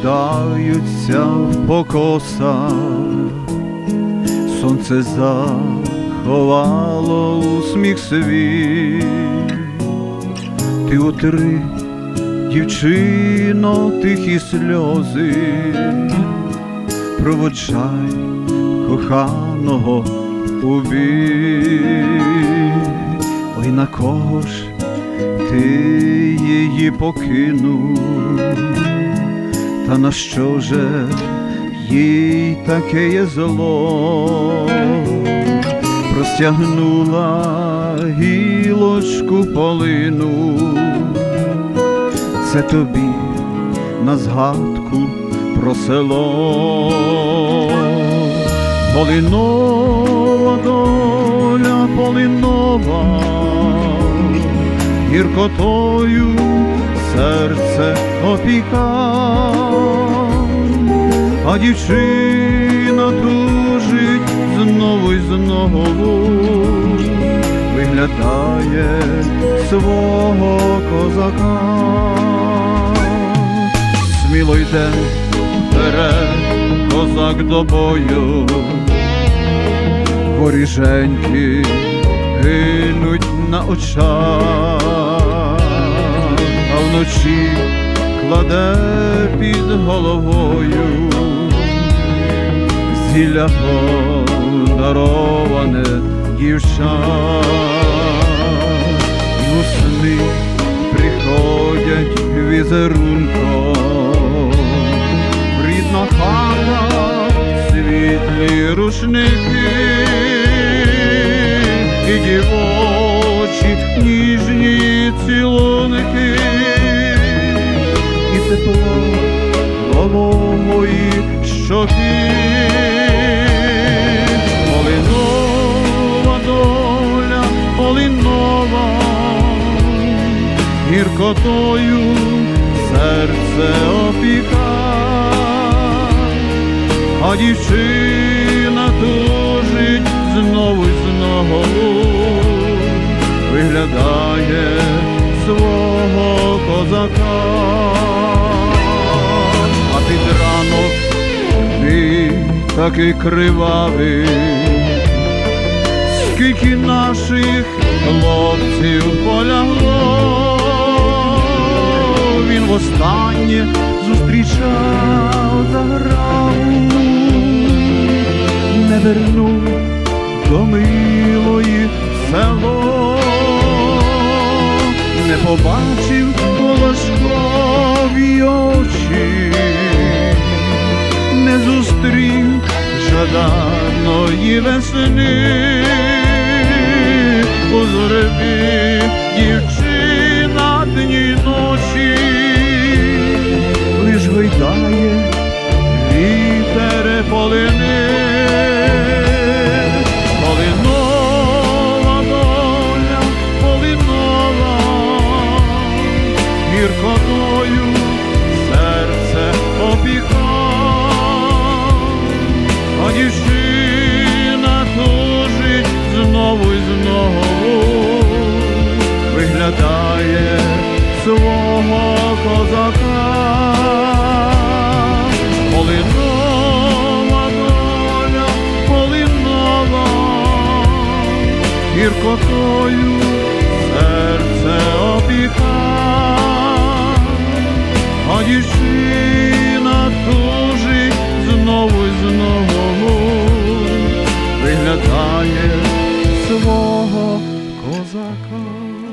розпадаються в покосах, сонце заховало усміх свій, ти утри, дівчино, тихі сльози, проводжай коханого у бій. Ой на кого ж ти її покинув, та на що же їй таке є зло, простягнула гілочку полину, це тобі на згадку про село, полинова доля полинова гіркотою серце опіка, а дівчина тужить знову й знову, виглядає свого козака, сміло йде вперед козак до бою, воріженьки гинуть на очах, вночі кладе під головою зілля подароване дівча, і у сни приходять візерунком, рідна хата, світлі рушники і дівочі ніжні цілунки, голової щоки, полинова доля, полинова, гіркотою серце опіка, а дівчина тужить знову й знову. Виглядає свого козака, під ранок. Ти такий кривавий, скільки наших хлопців полягло, він востаннє зустрічав заграву не вернув до милої село, не побачив волошкові жаданої весни, у зореві дівчина козака. Полинова доля, полинова, гіркотою серце опіка, а дівчина тужить знову й знову, виглядає свого козака.